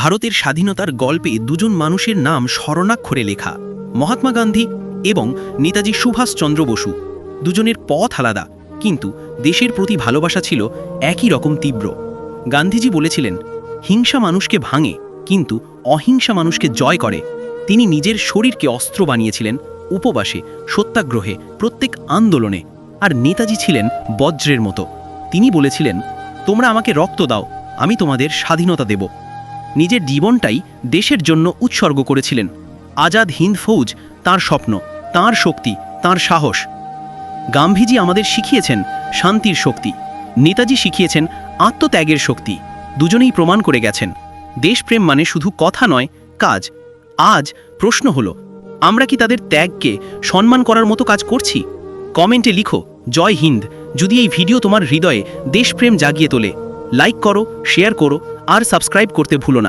ভারতের স্বাধীনতার গল্পে দুজন মানুষের নাম স্মরণাক্ষরে লেখা, মহাত্মা গান্ধী এবং নেতাজি সুভাষচন্দ্র বসু। দুজনের পথ আলাদা, কিন্তু দেশের প্রতি ভালোবাসা ছিল একই রকম তীব্র। গান্ধীজি বলেছিলেন, হিংসা মানুষকে ভাঙে, কিন্তু অহিংসা মানুষকে জয় করে। তিনি নিজের শরীরকে অস্ত্র বানিয়েছিলেন, উপবাসে, সত্যাগ্রহে, প্রত্যেক আন্দোলনে। আর নেতাজি ছিলেন বজ্রের মতো। তিনি বলেছিলেন, তোমরা আমাকে রক্ত দাও, আমি তোমাদের স্বাধীনতা দেব। নিজের জীবনটাই দেশের জন্য উৎসর্গ করেছিলেন। আজাদ হিন্দ ফৌজ তার স্বপ্ন, তার শক্তি, তার সাহস। গাম্ভীজি আমাদের শিখিয়েছেন শান্তির শক্তি। নেতাজি শিখিয়েছেন আত্মত্যাগের শক্তি। দুজনেই প্রমাণ করে গেছেন। দেশপ্রেম মানে শুধু কথা নয়, কাজ। আজ প্রশ্ন হলো, আমরা কি তাদের ত্যাগকে সম্মান করার মতো কাজ করছি? কমেন্টে লিখো, জয় হিন্দ, যদি এই ভিডিও তোমার হৃদয়ে দেশপ্রেম জাগিয়ে তোলে। লাইক করো শেয়ার করো আর সাবস্ক্রাইব করতে ভুলো না।